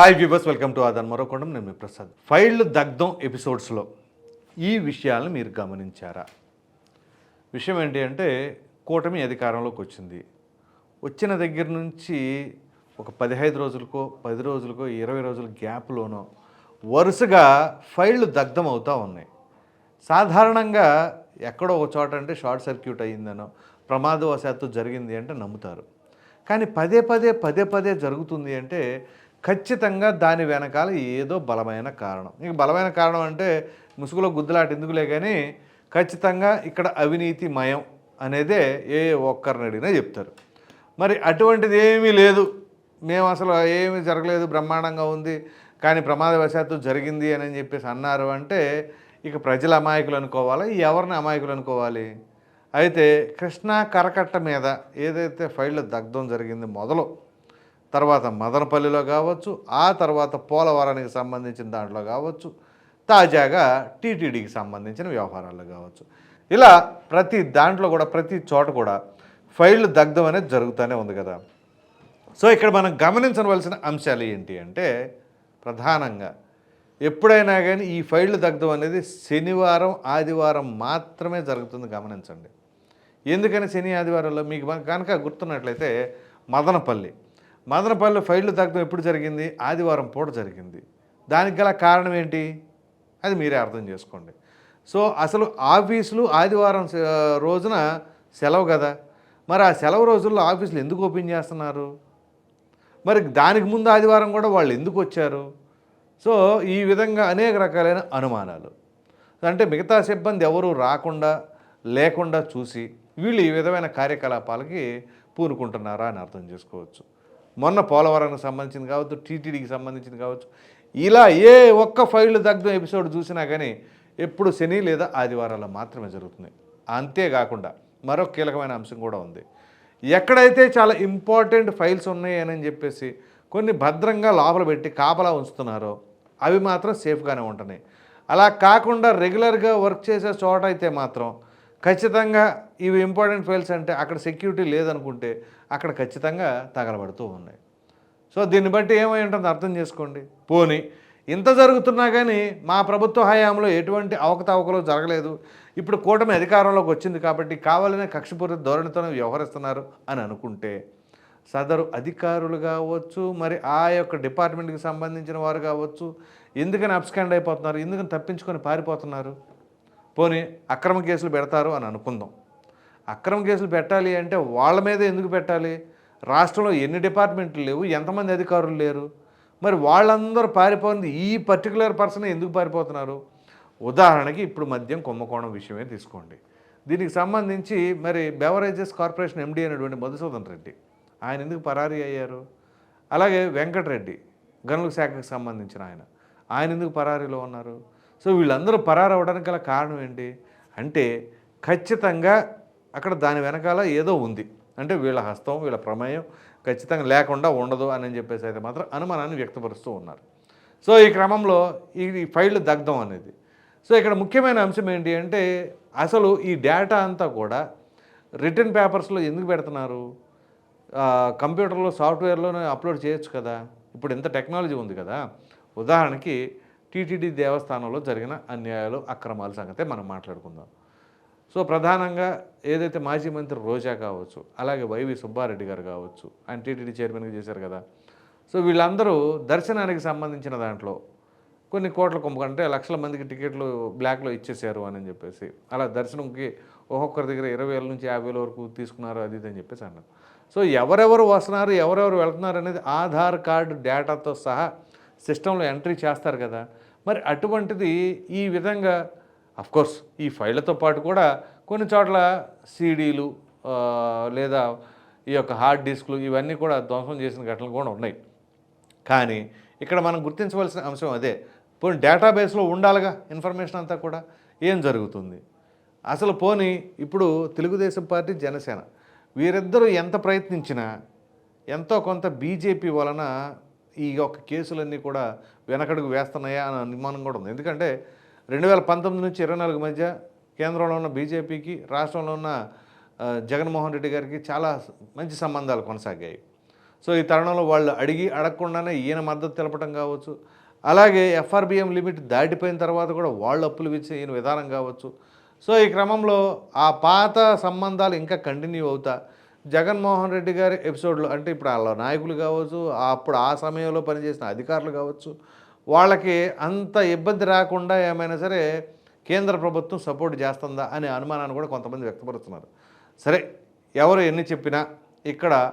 Hi viewers welcome to ఆదాన్ మరోకొండం నేను మీ ప్రసాద్. ఫైళ్ళు దగ్ధం ఎపిసోడ్స్లో ఈ విషయాలను మీరు గమనించారా? విషయం ఏంటి అంటే కూటమి అధికారంలోకి వచ్చింది. వచ్చిన దగ్గర నుంచి ఒక పదిహేను రోజులకో పది రోజులకో ఇరవై రోజుల గ్యాప్లోనో వరుసగా ఫైళ్ళు దగ్ధం అవుతూ ఉన్నాయి. సాధారణంగా ఎక్కడో ఒక చోట అంటే షార్ట్ సర్క్యూట్ అయ్యిందనో ప్రమాదవశాత్తు జరిగింది అంటే నమ్ముతారు. కానీ పదే పదే పదే పదే జరుగుతుంది అంటే ఖచ్చితంగా దాని వెనకాల ఏదో బలమైన కారణం. ఇక బలమైన కారణం అంటే ముసుగులో గుద్దులాట ఎందుకులే కానీ ఖచ్చితంగా ఇక్కడ అవినీతి మయం అనేదే ఏ ఒక్కరిని అడిగినా చెప్తారు. మరి అటువంటిది ఏమీ లేదు. మేము అసలు ఏమీ జరగలేదు బ్రహ్మాండంగా ఉంది కానీ ప్రమాదవశాత్తు జరిగింది అని చెప్పేసి అన్నారు అంటే ఇక ప్రజల అమాయకులు అనుకోవాలి? ఎవరిని అమాయకులు అనుకోవాలి? అయితే కృష్ణా కరకట్ట మీద ఏదైతే ఫైళ్ళు దగ్ధం జరిగింది మొదలు తర్వాత మదనపల్లిలో కావచ్చు ఆ తర్వాత పోలవరానికి సంబంధించిన దాంట్లో కావచ్చు తాజాగా టీటీడీకి సంబంధించిన వ్యవహారాల్లో కావచ్చు. ఇలా ప్రతి దాంట్లో కూడా ప్రతి చోట కూడా ఫైళ్ళు దగ్ధం అనేది జరుగుతూనే ఉంది కదా. సో ఇక్కడ మనం గమనించవలసిన అంశాలు ఏంటి అంటే ప్రధానంగా ఎప్పుడైనా కానీ ఈ ఫైళ్ళు దగ్ధం అనేది శనివారం ఆదివారం మాత్రమే జరుగుతుంది గమనించండి. ఎందుకని శని ఆదివారంలో? మీకు కనుక గుర్తున్నట్లయితే మదనపల్లి మదనపల్లి ఫైళ్ళు తగ్గడం ఎప్పుడు జరిగింది? ఆదివారం పూట జరిగింది. దానికి గల కారణం ఏంటి? అది మీరే అర్థం చేసుకోండి. సో అసలు ఆఫీసులు ఆదివారం రోజున సెలవు కదా? మరి ఆ సెలవు రోజుల్లో ఆఫీసులు ఎందుకు ఓపెన్ చేస్తున్నారు? మరి దానికి ముందు ఆదివారం కూడా వాళ్ళు ఎందుకు వచ్చారు? సో ఈ విధంగా అనేక రకాలైన అనుమానాలు. అంటే మిగతా సిబ్బంది ఎవరు రాకుండా లేకుండా చూసి వీళ్ళు ఈ విధమైన కార్యకలాపాలకి పూనుకుంటున్నారా అని అర్థం చేసుకోవచ్చు. మొన్న పోలవరానికి సంబంధించింది కావచ్చు టీటీడీకి సంబంధించింది కావచ్చు ఇలా ఏ ఒక్క ఫైల్ దగ్ధం ఎపిసోడ్ చూసినా కానీ ఎప్పుడు శని లేదా ఆదివారాల్లో మాత్రమే జరుగుతుంది. అంతేకాకుండా మరో కీలకమైన అంశం కూడా ఉంది. ఎక్కడైతే చాలా ఇంపార్టెంట్ ఫైల్స్ ఉన్నాయని అని చెప్పేసి కొన్ని భద్రంగా లోపల పెట్టి కాపలా ఉంచుతున్నారో అవి మాత్రం సేఫ్గానే ఉంటున్నాయి. అలా కాకుండా రెగ్యులర్గా వర్క్ చేసే చోట అయితే మాత్రం ఖచ్చితంగా ఇవి ఇంపార్టెంట్ ఫైల్స్ అంటే అక్కడ సెక్యూరిటీ లేదనుకుంటే అక్కడ ఖచ్చితంగా తగలబడుతూ ఉన్నాయి. సో దీన్ని బట్టి ఏమై ఉంటుంది అర్థం చేసుకోండి. పోని ఇంత జరుగుతున్నా కానీ మా ప్రభుత్వ హయాంలో ఎటువంటి అవకతవకలు జరగలేదు. ఇప్పుడు కూటమి అధికారంలోకి వచ్చింది కాబట్టి కావాలనే కక్షపూరిత ధోరణితోనే వ్యవహరిస్తున్నారు అని అనుకుంటే సదరు అధికారులు కావచ్చు మరి ఆ యొక్క డిపార్ట్మెంట్కి సంబంధించిన వారు కావచ్చు ఎందుకని అబ్స్కాండ్ అయిపోతున్నారు ఎందుకని తప్పించుకొని పారిపోతున్నారు? పోనీ అక్రమ కేసులు పెడతారు అని అనుకుందాం. అక్రమ కేసులు పెట్టాలి అంటే వాళ్ళ మీద ఎందుకు పెట్టాలి? రాష్ట్రంలో ఎన్ని డిపార్ట్మెంట్లు లేవు? ఎంతమంది అధికారులు లేరు? మరి వాళ్ళందరూ పారిపోయింది ఈ పర్టికులర్ పర్సన్ ఎందుకు పారిపోతున్నారు? ఉదాహరణకి ఇప్పుడు మద్యం కుంభకోణం విషయమే తీసుకోండి. దీనికి సంబంధించి మరి బెవరేజెస్ కార్పొరేషన్ ఎండీ అయినటువంటి మధుసూదన్ రెడ్డి ఆయన ఎందుకు పరారీ అయ్యారు? అలాగే వెంకటరెడ్డి గనుల శాఖకు సంబంధించిన ఆయన ఆయన ఎందుకు పరారీలో ఉన్నారు? సో వీళ్ళందరూ పరారవడానికి గల కారణం ఏంటి? అంటే ఖచ్చితంగా అక్కడ దాని వెనకాల ఏదో ఉంది. అంటే వీళ్ళ హస్తం వీళ్ళ ప్రమేయం ఖచ్చితంగా లేకుండా ఉండదు అని చెప్పేసి అయితే మాత్రం అనుమానాన్ని వ్యక్తపరుస్తూ ఉన్నారు. సో ఈ క్రమంలో ఈ ఫైళ్ళు దగ్ధం అనేది. సో ఇక్కడ ముఖ్యమైన అంశం ఏంటి అంటే అసలు ఈ డేటా అంతా కూడా రిటర్న్ పేపర్స్లో ఎందుకు పెడుతున్నారు? కంప్యూటర్లో సాఫ్ట్వేర్లోనే అప్లోడ్ చేయొచ్చు కదా? ఇప్పుడు ఎంత టెక్నాలజీ ఉంది కదా? ఉదాహరణకి టీటీడీ దేవస్థానంలో జరిగిన అన్యాయాలు అక్రమాల సంగతే మనం మాట్లాడుకుందాం. సో ప్రధానంగా ఏదైతే మాజీ మంత్రి రోజా కావచ్చు అలాగే వైవి సుబ్బారెడ్డి గారు కావచ్చు ఆయన టీటీడీ చైర్మన్గా చేశారు కదా. సో వీళ్ళందరూ దర్శనానికి సంబంధించిన దాంట్లో కొన్ని కోట్ల కుంభకం అంటే లక్షల మందికి టికెట్లు బ్లాక్లో ఇచ్చేసారు అని చెప్పేసి అలా దర్శనంకి ఒక్కొక్కరి దగ్గర ఇరవై వేల నుంచి యాభై వేల వరకు తీసుకున్నారు అది ఇది అని చెప్పేసి అన్నారు. సో ఎవరెవరు వస్తున్నారు ఎవరెవరు వెళ్తున్నారు అనేది ఆధార్ కార్డు డేటాతో సహా సిస్టంలో ఎంట్రీ చేస్తారు కదా. మరి అటువంటిది ఈ విధంగా అఫ్కోర్స్ ఈ ఫైళ్ళతో పాటు కూడా కొన్ని చోట్ల సీడీలు లేదా ఈ యొక్క హార్డ్ డిస్క్లు ఇవన్నీ కూడా ధ్వంసం చేసిన ఘటనలు కూడా ఉన్నాయి. కానీ ఇక్కడ మనం గుర్తించవలసిన అంశం అదే. పోనీ డేటాబేస్లో ఉండాలిగా ఇన్ఫర్మేషన్ అంతా కూడా? ఏం జరుగుతుంది? అసలు పోనీ ఇప్పుడు తెలుగుదేశం పార్టీ జనసేన వీరిద్దరూ ఎంత ప్రయత్నించినా ఎంతో కొంత బీజేపీ వలన ఈ యొక్క కేసులన్నీ కూడా వెనకడుగు వేస్తున్నాయా అనే అనుమానం కూడా ఉంది. ఎందుకంటే రెండు వేల పంతొమ్మిది నుంచి ఇరవై నాలుగు మధ్య కేంద్రంలో ఉన్న బీజేపీకి రాష్ట్రంలో ఉన్న జగన్మోహన్ రెడ్డి గారికి చాలా మంచి సంబంధాలు కొనసాగాయి. సో ఈ తరుణంలో వాళ్ళు అడిగి అడగకుండానే ఈయన మద్దతు తెలపడం కావచ్చు అలాగే ఎఫ్ఆర్బిఎం లిమిట్ దాటిపోయిన తర్వాత కూడా వాళ్ళు అప్పులు ఇచ్చే ఈయన విధానం కావచ్చు. సో ఈ క్రమంలో ఆ పాత సంబంధాలు ఇంకా కంటిన్యూ అవుతా జగన్మోహన్ రెడ్డి గారి ఎపిసోడ్లో అంటే ఇప్పుడు వాళ్ళ నాయకులు కావచ్చు అప్పుడు ఆ సమయంలో పనిచేసిన అధికారులు కావచ్చు వాళ్ళకి అంత ఇబ్బంది రాకుండా ఏమైనా సరే కేంద్ర ప్రభుత్వం సపోర్ట్ చేస్తుందా అనే అనుమానాన్ని కూడా కొంతమంది వ్యక్తపరుస్తున్నారు. సరే ఎవరు ఎన్ని చెప్పినా ఇక్కడ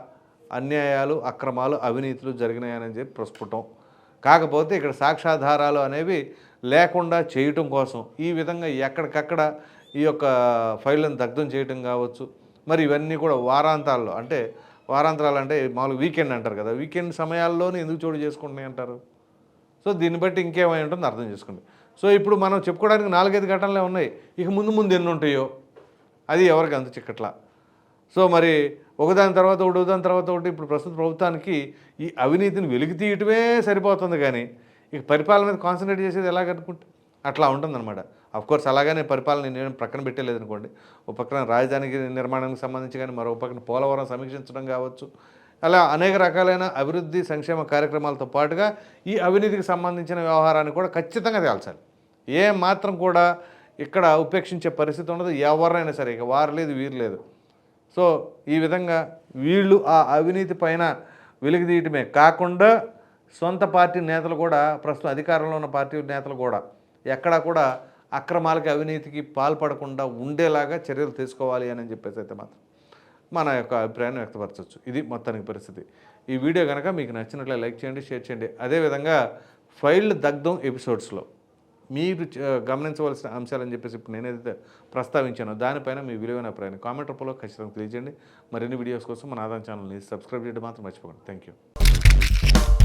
అన్యాయాలు అక్రమాలు అవినీతులు జరిగినాయని చెప్పి ప్రస్ఫుటం. కాకపోతే ఇక్కడ సాక్ష్యాధారాలు అనేవి లేకుండా చేయటం కోసం ఈ విధంగా ఎక్కడికక్కడ ఈ యొక్క ఫైళ్ళను దగ్ధం చేయటం కావచ్చు మరి ఇవన్నీ కూడా వారాంతాల్లో అంటే వారాంతరాలు అంటే మామూలుగా వీకెండ్ అంటారు కదా వీకెండ్ సమయాల్లోనే ఎందుకు చోటు చేసుకుంటున్నాయి అంటారు? సో దీన్ని బట్టి ఇంకేమై ఉంటుందో అర్థం చేసుకోండి. సో ఇప్పుడు మనం చెప్పుకోవడానికి నాలుగైదు ఘటనలే ఉన్నాయి ఇక ముందు ముందు ఎన్ని ఉంటాయో అది ఎవరికి అంత చిక్కట్లా? సో మరి ఒకదాని తర్వాత ఒకటి ఒకదాని తర్వాత ఒకటి ఇప్పుడు ప్రస్తుత ప్రభుత్వానికి ఈ అవినీతిని వెలికి తీయటమే సరిపోతుంది కానీ ఇక పరిపాలన మీద కాన్సన్ట్రేట్ చేసేది ఎలాగనుకుంటే? అట్లా ఉంటుందన్నమాట. కోర్స్ అలాగనే పరిపాలన నేను ప్రక్కన పెట్టలేదు అనుకోండి ఒక పక్కన రాజధానికి నిర్మాణానికి సంబంధించి కానీ మరో పక్కన పోలవరం సమీక్షించడం కావచ్చు. అలా అనేక రకాలైన అభివృద్ధి సంక్షేమ కార్యక్రమాలతో పాటుగా ఈ అవినీతికి సంబంధించిన వ్యవహారాన్ని కూడా ఖచ్చితంగా తేల్చాలి. ఏ మాత్రం కూడా ఇక్కడ ఉపేక్షించే పరిస్థితి ఉండదు. ఎవరైనా సరే ఇక వారు లేదు వీరు లేదు. సో ఈ విధంగా వీళ్ళు ఆ అవినీతి పైన వెలుగుదీయటమే కాకుండా సొంత పార్టీ నేతలు కూడా ప్రస్తుతం అధికారంలో ఉన్న పార్టీ నేతలు కూడా ఎక్కడా కూడా అక్రమాలకి అవినీతికి పాల్పడకుండా ఉండేలాగా చర్యలు తీసుకోవాలి అని చెప్పేసి అయితే మాత్రం మన యొక్క అభిప్రాయాన్ని వ్యక్తపరచవచ్చు ఇది మొత్తానికి పరిస్థితి. ఈ వీడియో కనుక మీకు నచ్చినట్లే లైక్ చేయండి షేర్ చేయండి. అదేవిధంగా ఫైల్డ్ దగ్ధం ఎపిసోడ్స్లో మీరు గమనించవలసిన అంశాలని చెప్పేసి ఇప్పుడు నేనైతే ప్రస్తావించానో. దానిపైన మీ విలువైన అభిప్రాయాన్ని కామెంట్ రూపంలో ఖచ్చితంగా తెలియజేయండి. మరిన్ని వీడియోస్ కోసం మన ఆదాయం ఛానల్ని సబ్స్క్రైబ్ చేయడం మాత్రం మర్చిపోకండి. Thank you